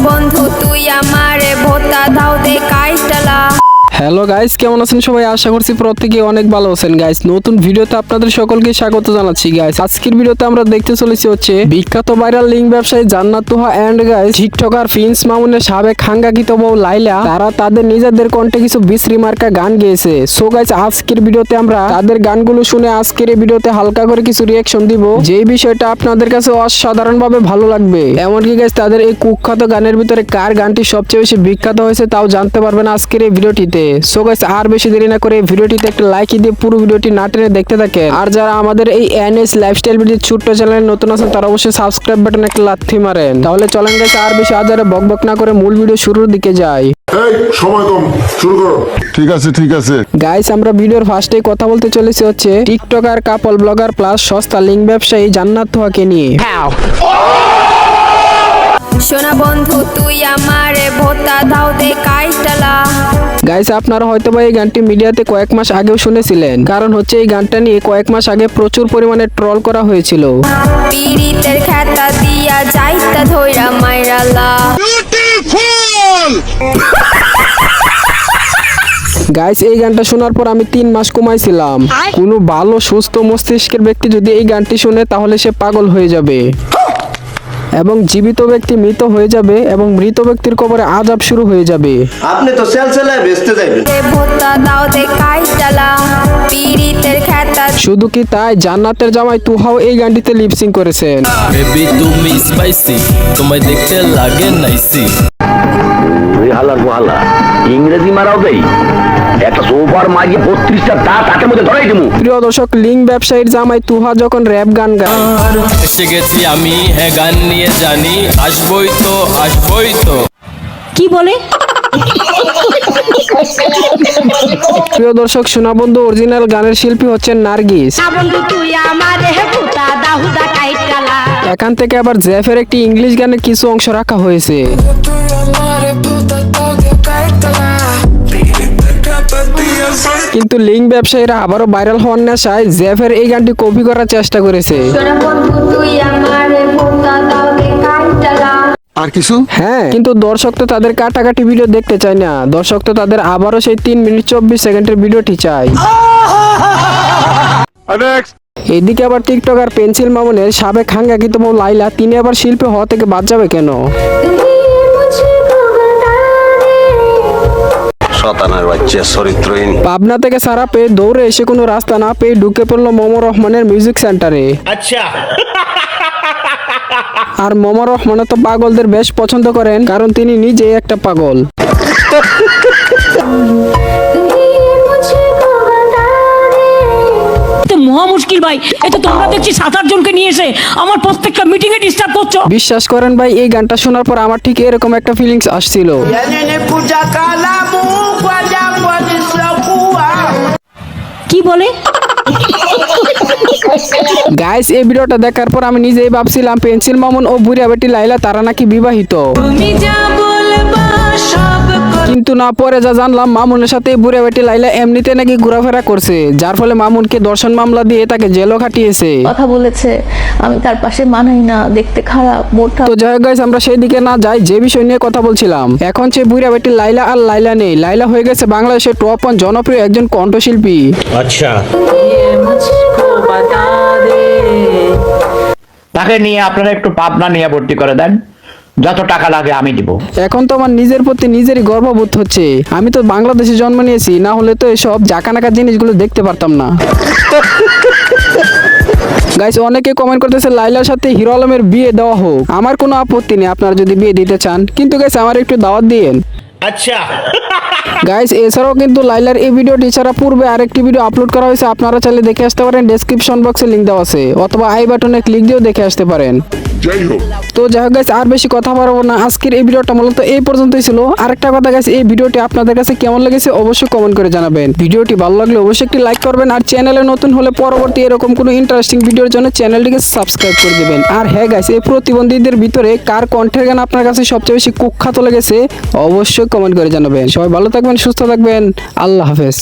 বন্ধু তুই আমারে হ্যালো গাইস কেমন আছেন সবাই? আশা করছি প্রত্যেকে অনেক ভালো আছেন গাইস নতুন ভিডিওতে আপনাদের সকলকে স্বাগত জানাচ্ছি গাইস আজকের ভিডিওতে আমরা দেখতে চলেছি হচ্ছে বিখ্যাত ভাইরাল লিঙ্ক ব্যবসায়ী Jannat Tuha and guys TikToker Prince মামুনের সাবেক হাঙ্গাকিত বউ লাইলা। তারা তাদের নিজেদের কণ্ঠে কিছু বিশ্রী মার্কা গান গেয়েছে। সো গাইস আজকের ভিডিওতে আমরা তাদের গানগুলো শুনে আজকের এই ভিডিওতে হালকা করে কিছু রিয়াকশন দিব। যে বিষয়টা আপনাদের কাছে অসাধারণ ভাবে ভালো লাগবে। এমনকি গাইস তাদের এই কুখ্যাত গানের ভিতরে কার গানটি সবচেয়ে বেশি বিখ্যাত হয়েছে তাও জানতে পারবেন আজকের এই ভিডিওটিতে। সো গাইস আর বেশি দেরি না করে ভিডিওটিতে একটা লাইক দিয়ে পুরো ভিডিওটি না টেনে দেখতে থাকেন। আর যারা আমাদের এই এনএস লাইফস্টাইল ভিডিও ছোট্ট চ্যানেলে নতুন আছেন তারা অবশ্যই সাবস্ক্রাইব বাটনে একটা লাথি মারেন। তাহলে চলেন গাইস আর বেশি আজারে বক বক না করে মূল ভিডিও শুরুর দিকে যাই। এই সময় কম শুরু করো। ঠিক আছে ঠিক আছে। গাইস আমরা ভিডিওর ফার্স্টে কথা বলতে চলেছি হচ্ছে টিকটকার কাপল ব্লগার প্লাস সস্তা লিঙ্ক ব্যবসায়ী জান্নাত তোহাকে নিয়ে। সোনা বন্ধু তুই আমারে ভোতা দাও দে কাইটালা। গাইস আপনারা হয়তো বা এই গানটি মিডিয়াতে কয়েক মাস আগেও শুনেছিলেন। কারণ হচ্ছে এই গানটা নিয়ে কয়েক মাস আগে প্রচুর পরিমাণে ট্রল করা হয়েছিল। পীড়িতের খেতা দিয়া যাইতা ধইরা মাইরালা। গাইস এই গানটা শোনার পর আমি তিন মাস কমাইছিলাম কোনো ভালো সুস্থ মস্তিষ্কের ব্যক্তি যদি এই গানটি শুনে তাহলে সে পাগল হয়ে যাবে। এবং জীবিত ব্যক্তি মৃত হয়ে যাবে এবং মৃত ব্যক্তির কবরে আজাব শুরু হয়ে যাবে। আপনি তো সেল সেলায় বেচতে খেতা শুধু কি তাই? জান্নাতের জামাই তুহাও এই গানটিতে লিপসিং করেছেন। বেবি তুমি স্পাইসি তোমায় দেখতে লাগে নাইসি তুই হালার হালা ইংরেজি মারাও দেই। একটা সোফার মাঝে বত্রিশটা দাঁত হাতের মধ্যে ধরাই দিমু। প্রিয় দর্শক লিঙ্ক ব্যবসায়ীর জামাই তুহা যখন র্যাপ গান গায়। এসে গেছি আমি হ্যাঁ গান নিয়ে জানি আসবই তো আসবই তো। কি বলে? প্রিয় দর্শক শোনা বন্ধু অরিজিনাল গানের শিল্পী হচ্ছেন নার্গিস। বন্ধু তুই আমার ভূতা দাহুদা কাইটালা এখান থেকে আবার জ্যাফের একটি ইংলিশ গানের কিছু অংশ রাখা হয়েছে। কিন্তু লিঙ্ক ব্যবসায়ীরা আবারও ভাইরাল হওয়ার নেশায় জ্যাফের এই গানটি কপি করার চেষ্টা করেছে। আর কিছু? হ্যাঁ কিন্তু দর্শক তো তাদের কাটাকাটি ভিডিও দেখতে চায় না। দর্শক তো তাদের আবারও সেই তিন মিনিট চব্বিশ সেকেন্ডের ভিডিওটি চায়। এদিকে আবার টিকটক আর পেন্সিল মামুনের সাবেক হাঙ্গাকিত বউ লাইলা তিনি আবার শিল্পী হওয়া থেকে বাদ যাবে কেন? শতানার বাচ্চা চরিত্রহীন। পাবনা থেকে সারা পেয়ে দৌড়ে এসে কোনো রাস্তা না পেয়ে ঢুকে পড়ল মোমো রহমানের মিউজিক সেন্টারে আচ্ছা। আর মোমো রহমান তো পাগলদের বেশ পছন্দ করেন কারণ তিনি নিজেই একটা পাগল। তো মহা মুশকিল ভাই তো তোমরা দেখছি সাত আট জনকে নিয়ে এসে আমার প্রত্যেকটা মিটিং এ ডিস্টার্ব করছ। বিশ্বাস করেন ভাই এই গানটা শোনার পর আমার ঠিক এরকম একটা ফিলিংস আসছিল। কি বলে? গাইস এই ভিডিওটা দেখার পর আমি নিজেই ভাবছিলাম পেন্সিল মামুন ও বুড়িয়া বেটি লাইলা তারা নাকি বিবাহিত। তুমি যা বলবা সব কিন্তু না পরে যা জানলাম মামুনের সাথে বুড়িয়া বেটি লাইলা এমনিতে নাকি ঘোরাফেরা করছে যার ফলে মামুনকে দর্শন মামলা দিয়ে তাকে জেলও খাটিয়েছে। কথা বলেছে আমি তার পাশে মানাই না দেখতে খারাপ মোটা। তো যাই গাইস আমরা সেই দিকে না যাই যে বিষয় নিয়ে কথা বলছিলাম। এখন সে বুড়িয়া বেটি লাইলা আর লাইলা নেই। লাইলা হয়ে গেছে বাংলাদেশের টপ ওয়ান জনপ্রিয় একজন কণ্ঠশিল্পী। আচ্ছা। তাকে নিয়ে আপনারা একটু পাবনা নিয়ে ভর্তি করে দেন। যত টাকা লাগে আমি দিব। এখন তো আমার নিজের প্রতি নিজেরই গর্ববোধ হচ্ছে। আমি তো বাংলাদেশে জন্ম নিয়েছি না হলে তো এসব জাকানাকা জিনিসগুলো দেখতে পারতাম না। গাইস অনেকে কমেন্ট করতেছে লাইলার সাথে হিরো আলমের বিয়ে দেওয়া হোক। আমার কোনো আপত্তি নেই আপনারা যদি বিয়ে দিতে চান। কিন্তু গাইস আমার একটু দাওয়াত দিয়েন। আচ্ছা। গাইস এছাড়াও কিন্তু লাইলার এই ভিডিওটি ছাড়া পূর্বে আরেকটি ভিডিও আপলোড করা হয়েছে। আপনারা চাইলে দেখে আসতে পারেন ডেসক্রিপশন বক্সে লিংক দেওয়া আছে। অথবা আই বাটনে ক্লিক দিয়েও দেখে আসতে পারেন। যাই হোক। তো যাই হোক guys, আর বেশি কথা বাড়াবো না। আজকের এই ভিডিওটা মূলত এই পর্যন্তই ছিল। আরেকটা কথা গাইস এই ভিডিওটি আপনাদের কাছে কেমন লেগেছে অবশ্যই কমেন্ট করে জানাবেন। ভিডিওটি ভালো লাগলে অবশ্যই একটি লাইক করবেন আর চ্যানেলে নতুন হলে পরবর্তী এরকম কোনো ইন্টারেস্টিং ভিডিওর জন্য চ্যানেলটিকে সাবস্ক্রাইব করে দিবেন। আর হ্যাঁ গাইস এই প্রতিবন্ধীদের ভিতরে কার কণ্ঠের গান আপনার কাছে সবচেয়ে বেশি কুখ্যাত লেগেছে অবশ্যই কমেন্ট করে জানাবেন। সবাই ভালো থাকবেন সুস্থ থাকবেন। আল্লাহ হাফেজ।